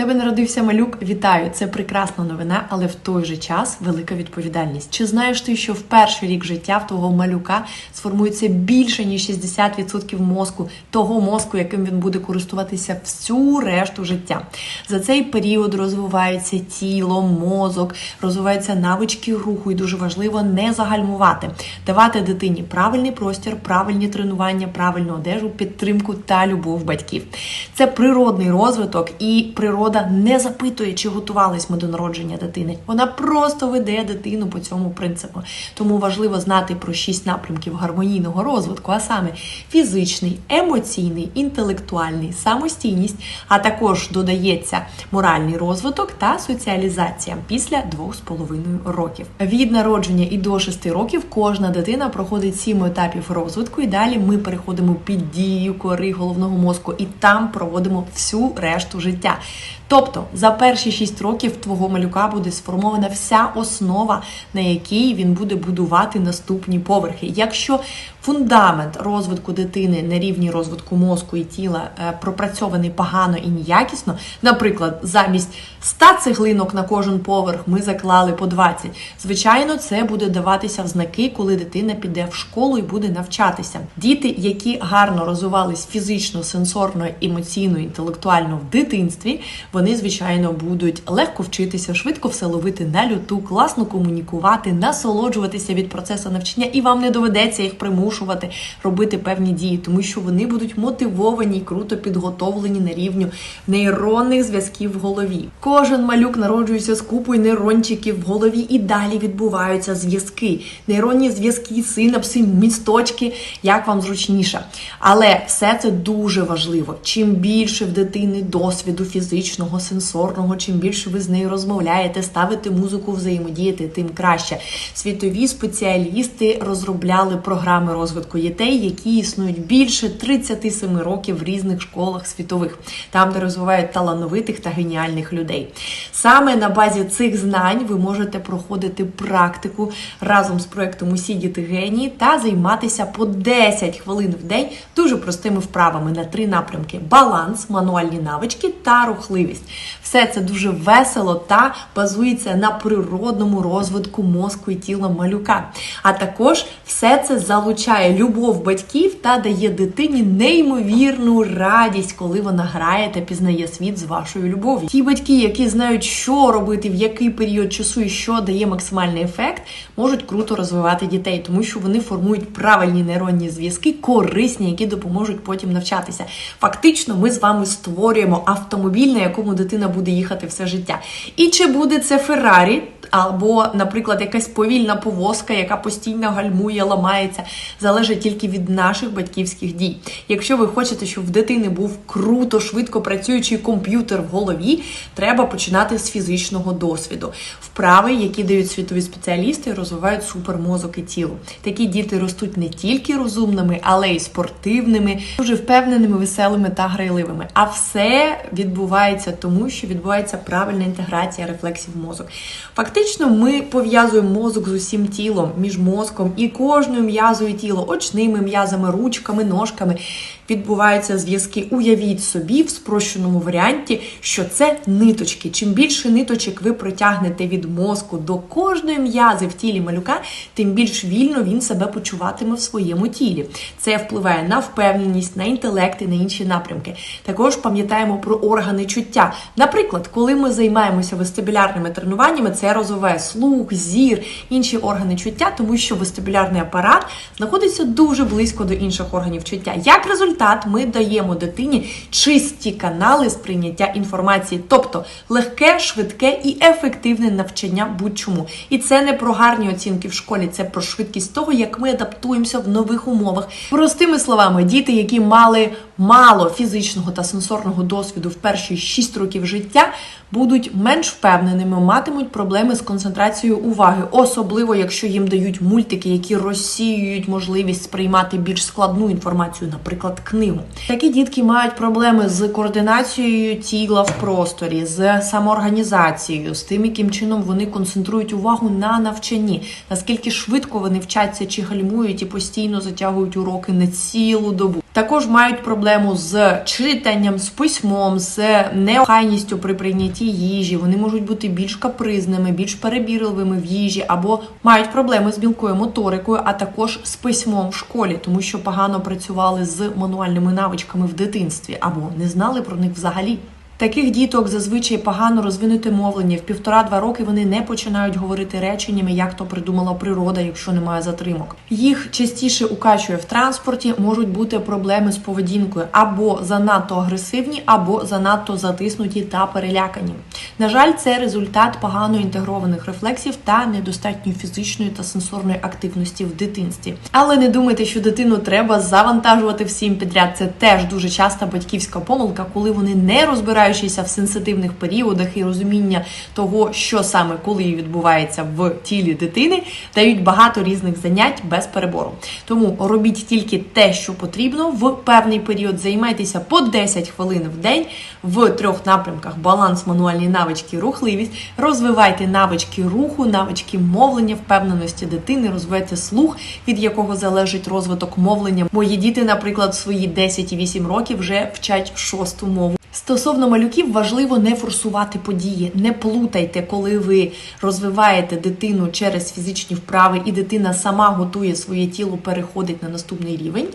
тебе народився малюк. Вітаю! Це прекрасна новина, але в той же час велика відповідальність. Чи знаєш ти, що в перший рік життя в твого малюка сформується більше ніж 60% мозку, того мозку, яким він буде користуватися всю решту життя? За цей період розвивається тіло, мозок, розвиваються навички руху, і дуже важливо не загальмувати, давати дитині правильний простір, правильні тренування, правильну одежу, підтримку та любов батьків. Це природний розвиток, і природа не запитує, чи готувались ми до народження дитини. Вона просто веде дитину по цьому принципу. Тому важливо знати про шість напрямків гармонійного розвитку, а саме фізичний, емоційний, інтелектуальний, самостійність, а також додається моральний розвиток та соціалізація після двох з половиною років. Від народження і до 6 років кожна дитина проходить сім етапів розвитку, і далі ми переходимо під дією кори головного мозку і там проводимо всю решту життя. Тобто за перші 6 років твого малюка буде сформована вся основа, на якій він буде будувати наступні поверхи. Якщо фундамент розвитку дитини на рівні розвитку мозку і тіла е, пропрацьований погано і неякісно, наприклад, замість 100 цеглинок на кожен поверх ми заклали по 20, звичайно, це буде даватися в знаки, коли дитина піде в школу і буде навчатися. Діти, які гарно розвивались фізично, сенсорно, емоційно, інтелектуально в дитинстві, вони, звичайно, будуть легко вчитися, швидко все ловити на люту, класно комунікувати, насолоджуватися від процесу навчання, і вам не доведеться їх примушувати робити певні дії, тому що вони будуть мотивовані і круто підготовлені на рівню нейронних зв'язків в голові. Кожен малюк народжується з купою нейрончиків в голові, і далі відбуваються зв'язки. Нейронні зв'язки, синапси, місточки, як вам зручніше. Але все це дуже важливо. Чим більше в дитини досвіду фізичного, сенсорного, чим більше ви з нею розмовляєте, ставите музику, взаємодіяти, тим краще. Світові спеціалісти розробляли програми розвитку дітей, які існують більше 37 років в різних школах світових, там, де розвивають талановитих та геніальних людей. Саме на базі цих знань ви можете проходити практику разом з проектом Усі діти генії та займатися по 10 хвилин в день дуже простими вправами на три напрямки: баланс, мануальні навички та рухливість. Все це дуже весело та базується на природному розвитку мозку і тіла малюка. А також все це залучає любов батьків та дає дитині неймовірну радість, коли вона грає та пізнає світ з вашою любов'ю. Ті батьки, які знають, що робити, в який період часу і що дає максимальний ефект, можуть круто розвивати дітей, тому що вони формують правильні нейронні зв'язки, корисні, які допоможуть потім навчатися. Фактично, ми з вами створюємо автомобіль, на якому дитина буде їхати все життя. І чи буде це Феррарі? Або, наприклад, якась повільна повозка, яка постійно гальмує, ламається, залежить тільки від наших батьківських дій. Якщо ви хочете, щоб в дитини був круто, швидко працюючий комп'ютер в голові, треба починати з фізичного досвіду. Вправи, які дають світові спеціалісти, розвивають супермозок і тіло. Такі діти ростуть не тільки розумними, але й спортивними, дуже впевненими, веселими та грайливими. А все відбувається тому, що відбувається правильна інтеграція рефлексів в мозок. Фактично, ми пов'язуємо мозок з усім тілом, між мозком і кожною м'язою тіла, очними м'язами, ручками, ножками. Відбуваються зв'язки. Уявіть собі в спрощеному варіанті, що це ниточки. Чим більше ниточок ви протягнете від мозку до кожної м'язи в тілі малюка, тим більш вільно він себе почуватиме в своєму тілі. Це впливає на впевненість, на інтелект і на інші напрямки. Також пам'ятаємо про органи чуття. Наприклад, коли ми займаємося вестибулярними тренуваннями, це розвиває слух, зір, інші органи чуття, тому що вестибулярний апарат знаходиться дуже близько до інших органів чуття. Як результат, ми даємо дитині чисті канали сприйняття інформації, тобто легке, швидке і ефективне навчання будь-чому. І це не про гарні оцінки в школі, це про швидкість того, як ми адаптуємося в нових умовах. Простими словами, діти, які мали мало фізичного та сенсорного досвіду в перші 6 років життя, будуть менш впевненими, матимуть проблеми з концентрацією уваги, особливо якщо їм дають мультики, які розсіюють можливість сприймати більш складну інформацію, наприклад, книгу. Такі дітки мають проблеми з координацією тіла в просторі, з самоорганізацією, з тим, яким чином вони концентрують увагу на навчанні, наскільки швидко вони вчаться чи гальмують і постійно затягують уроки на цілу добу. Також мають проблему з читанням, з письмом, з неохайністю при прийнятті їжі. Вони можуть бути більш капризними, більш перебірливими в їжі, або мають проблеми з мілкою моторикою, а також з письмом в школі, тому що погано працювали з мануальними навичками в дитинстві, або не знали про них взагалі. Таких діток зазвичай погано розвинуте мовлення. В півтора-два роки вони не починають говорити реченнями, як то придумала природа, якщо немає затримок. Їх частіше укачує в транспорті, можуть бути проблеми з поведінкою або занадто агресивні, або занадто затиснуті та перелякані. На жаль, це результат погано інтегрованих рефлексів та недостатньої фізичної та сенсорної активності в дитинстві. Але не думайте, що дитину треба завантажувати всім підряд. Це теж дуже часта батьківська помилка, коли вони не розбираючися в сенситивних періодах і розуміння того, що саме коли відбувається в тілі дитини, дають багато різних занять без перебору. Тому робіть тільки те, що потрібно в певний період. Займайтеся по 10 хвилин в день в трьох напрямках: баланс, мануальні навички, рухливість. Розвивайте навички руху, навички мовлення, впевненості дитини, розвивайте слух, від якого залежить розвиток мовлення. Мої діти, наприклад, свої 10 і 8 років вже вчать шосту мову. Стосовно малюків важливо не форсувати події, не плутайте, коли ви розвиваєте дитину через фізичні вправи, і дитина сама готує своє тіло, переходить на наступний рівень.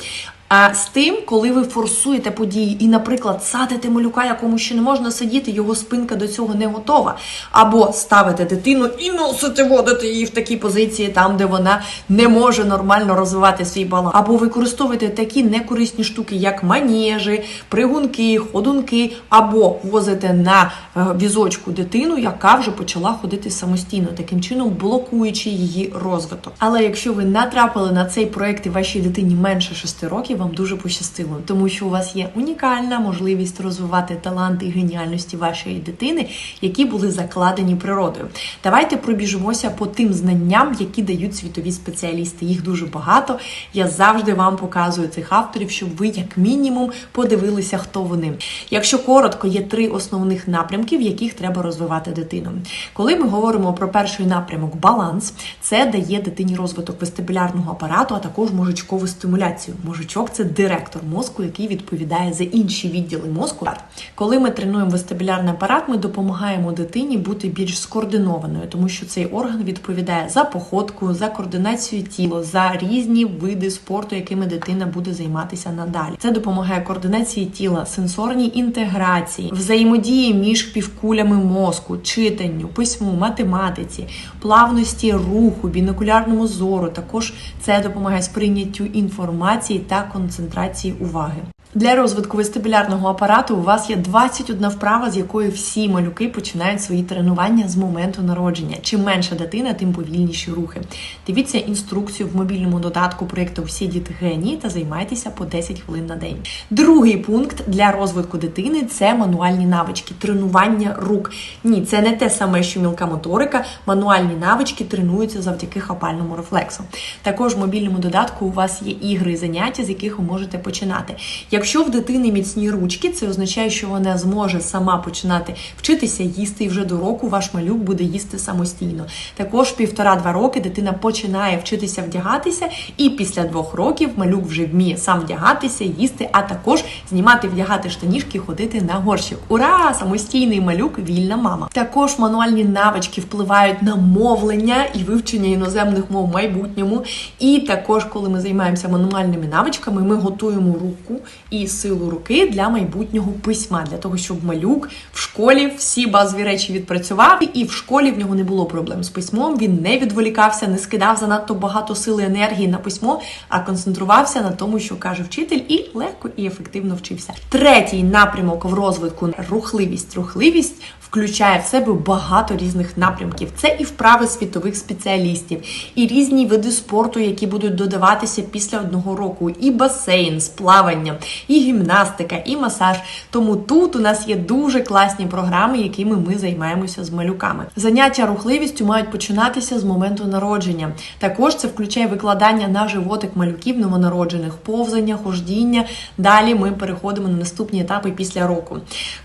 А з тим, коли ви форсуєте події і, наприклад, садите малюка, якому ще не можна сидіти, його спинка до цього не готова. Або ставите дитину і носите водите її в такій позиції, там, де вона не може нормально розвивати свій баланс. Або використовуєте такі некорисні штуки, як манежі, пригунки, ходунки, або возите на е, візочку дитину, яка вже почала ходити самостійно, таким чином блокуючи її розвиток. Але якщо ви натрапили на цей проект і вашій дитині менше 6 років, вам дуже пощастило, тому що у вас є унікальна можливість розвивати таланти і геніальності вашої дитини, які були закладені природою. Давайте пробіжимося по тим знанням, які дають світові спеціалісти. Їх дуже багато. Я завжди вам показую цих авторів, щоб ви, як мінімум, подивилися, хто вони. Якщо коротко, є три основних напрямки, в яких треба розвивати дитину. Коли ми говоримо про перший напрямок баланс, це дає дитині розвиток вестибулярного апарату, а також мозочкову стимуляцію. Мозочок це директор мозку, який відповідає за інші відділи мозку. Коли ми тренуємо вестибулярний апарат, ми допомагаємо дитині бути більш скоординованою, тому що цей орган відповідає за походку, за координацію тіла, за різні види спорту, якими дитина буде займатися надалі. Це допомагає координації тіла, сенсорній інтеграції, взаємодії між півкулями мозку, читанню, письму, математиці, плавності руху, бінокулярному зору. Також це допомагає сприйняттю інформації та концентрації уваги. Для розвитку вестибулярного апарату у вас є 21 вправа, з якої всі малюки починають свої тренування з моменту народження. Чим менша дитина, тим повільніші рухи. Дивіться інструкцію в мобільному додатку проєкту Всі діти генії та займайтеся по 10 хвилин на день. Другий пункт для розвитку дитини це мануальні навички, тренування рук. Ні, це не те саме, що мілка моторика. Мануальні навички тренуються завдяки хапальному рефлексу. Також в мобільному додатку у вас є ігри і заняття, з яких ви можете починати. Якщо в дитини міцні ручки, це означає, що вона зможе сама починати вчитися їсти, і вже до року ваш малюк буде їсти самостійно. Також півтора-два роки дитина починає вчитися вдягатися, і після двох років малюк вже вміє сам вдягатися, їсти, а також знімати, вдягати штанішки, ходити на горщик. Ура! Самостійний малюк, вільна мама. Також мануальні навички впливають на мовлення і вивчення іноземних мов в майбутньому. І також, коли ми займаємося мануальними навичками, ми готуємо руку і силу руки для майбутнього письма, для того, щоб малюк в школі всі базові речі відпрацював, і в школі в нього не було проблем з письмом. Він не відволікався, не скидав занадто багато сили енергії на письмо, а концентрувався на тому, що каже вчитель, і легко і ефективно вчився. Третій напрямок в розвитку рухливість. Рухливість включає в себе багато різних напрямків. Це і вправи світових спеціалістів, і різні види спорту, які будуть додаватися після одного року, і басейн з плаванням, і гімнастика, і масаж. Тому тут у нас є дуже класні програми, якими ми займаємося з малюками. Заняття рухливістю мають починатися з моменту народження. Також це включає викладання на животик малюків новонароджених, повзання, хождіння. Далі ми переходимо на наступні етапи після року.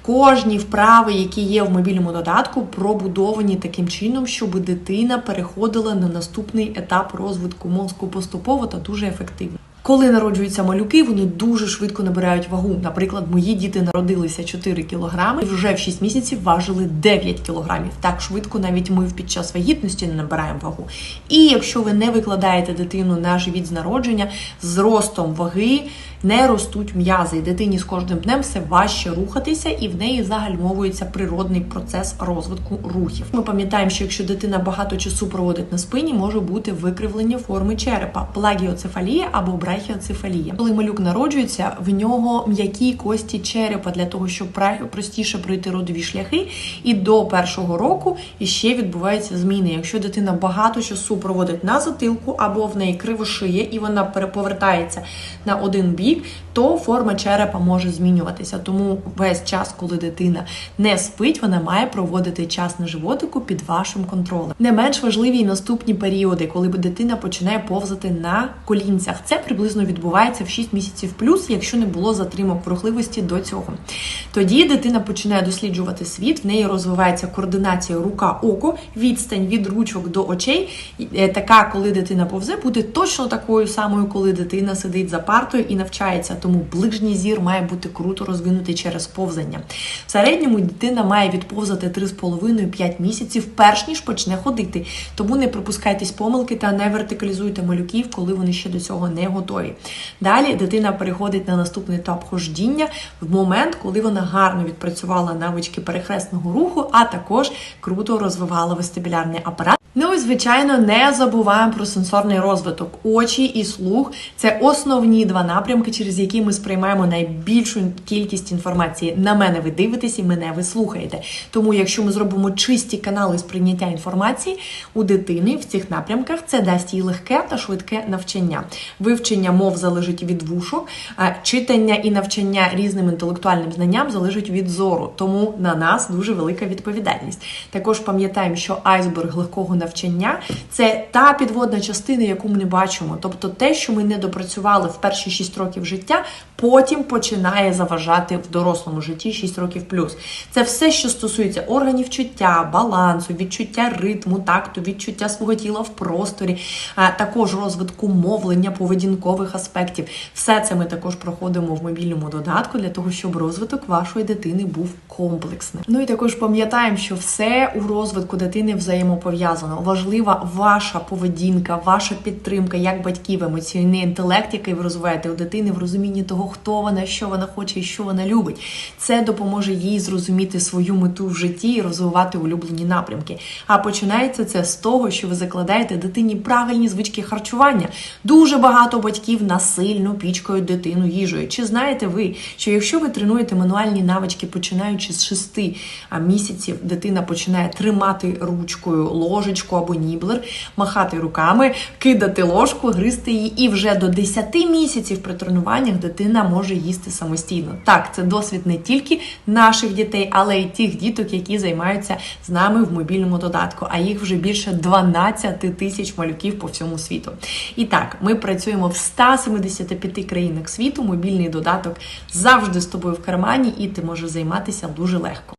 Кожні вправи, які є в мобільному додатку, пробудовані таким чином, щоб дитина переходила на наступний етап розвитку мозку поступово та дуже ефективно. Коли народжуються малюки, вони дуже швидко набирають вагу. Наприклад, мої діти народилися 4 кілограми і вже в 6 місяців важили 9 кілограмів. Так швидко навіть ми під час вагітності не набираємо вагу. І якщо ви не викладаєте дитину на живіт з народження, з ростом ваги не ростуть м'язи. І дитині з кожним днем все важче рухатися, і в неї загальмовується природний процес розвитку рухів. Ми пам'ятаємо, що якщо дитина багато часу проводить на спині, може бути викривлення форми черепа, плагіоцефалія або брахіоцефалія. Коли малюк народжується, в нього м'які кості черепа для того, щоб простіше пройти родові шляхи. І до першого року іще відбуваються зміни. Якщо дитина багато часу проводить на затилку або в неї криво шиє, і вона переповертається на один бік, то форма черепа може змінюватися. Тому весь час, коли дитина не спить, вона має проводити час на животику під вашим контролем. Не менш важливі й наступні періоди, коли дитина починає повзати на колінцях. Це приблизно відбувається в 6 місяців плюс, якщо не було затримок в рухливості до цього. Тоді дитина починає досліджувати світ, в неї розвивається координація рука-око, відстань від ручок до очей. Е, Така, коли дитина повзе, буде точно такою самою, коли дитина сидить за партою і навчається. Тому ближній зір має бути круто розвинутий через повзання. В середньому дитина має відповзати 3,5-5 місяців, перш ніж почне ходити. Тому не припускайтесь помилки та не вертикалізуйте малюків, коли вони ще до цього не готові. Далі дитина переходить на наступний етап хождіння в момент, коли вона гарно відпрацювала навички перехресного руху, а також круто розвивала вестибулярний апарат. Ну і звичайно, не забуваємо про сенсорний розвиток. Очі і слух це основні два напрямки, через які ми сприймаємо найбільшу кількість інформації. На мене ви дивитесь і мене ви слухаєте. Тому, якщо ми зробимо чисті канали сприйняття інформації у дитини в цих напрямках, це дасть їй легке та швидке навчання. Вивчення мов залежить від вушок, а читання і навчання різним інтелектуальним знанням залежить від зору. Тому на нас дуже велика відповідальність. Також пам'ятаємо, що айсберг легкого навчання це та підводна частина, яку ми не бачимо. Тобто те, що ми не допрацювали в перші 6 років життя, потім починає заважати в дорослому житті 6 років плюс. Це все, що стосується органів чуття, балансу, відчуття ритму, такту, відчуття свого тіла в просторі, також розвитку мовлення, поведінкових аспектів. Все це ми також проходимо в мобільному додатку для того, щоб розвиток вашої дитини був комплексним. Ну і також пам'ятаємо, що все у розвитку дитини взаємопов'язано. Важлива ваша поведінка, ваша підтримка, як батьків, емоційний інтелект, який ви розвиваєте у дитини в розумінні того, хто вона, що вона хоче і що вона любить. Це допоможе їй зрозуміти свою мету в житті і розвивати улюблені напрямки. А починається це з того, що ви закладаєте дитині правильні звички харчування. Дуже багато батьків насильно пічкають дитину їжею. Чи знаєте ви, що якщо ви тренуєте мануальні навички, починаючи з 6 місяців, дитина починає тримати ручкою ложечку або ніблер, махати руками, кидати ложку, гризти її, і вже до 10 місяців при тренуваннях дитина може їсти самостійно. Так, це досвід не тільки наших дітей, але й тих діток, які займаються з нами в мобільному додатку. А їх вже більше 12 тисяч малюків по всьому світу. І так, ми працюємо в 175 країнах світу. Мобільний додаток завжди з тобою в кармані, і ти можеш займатися дуже легко.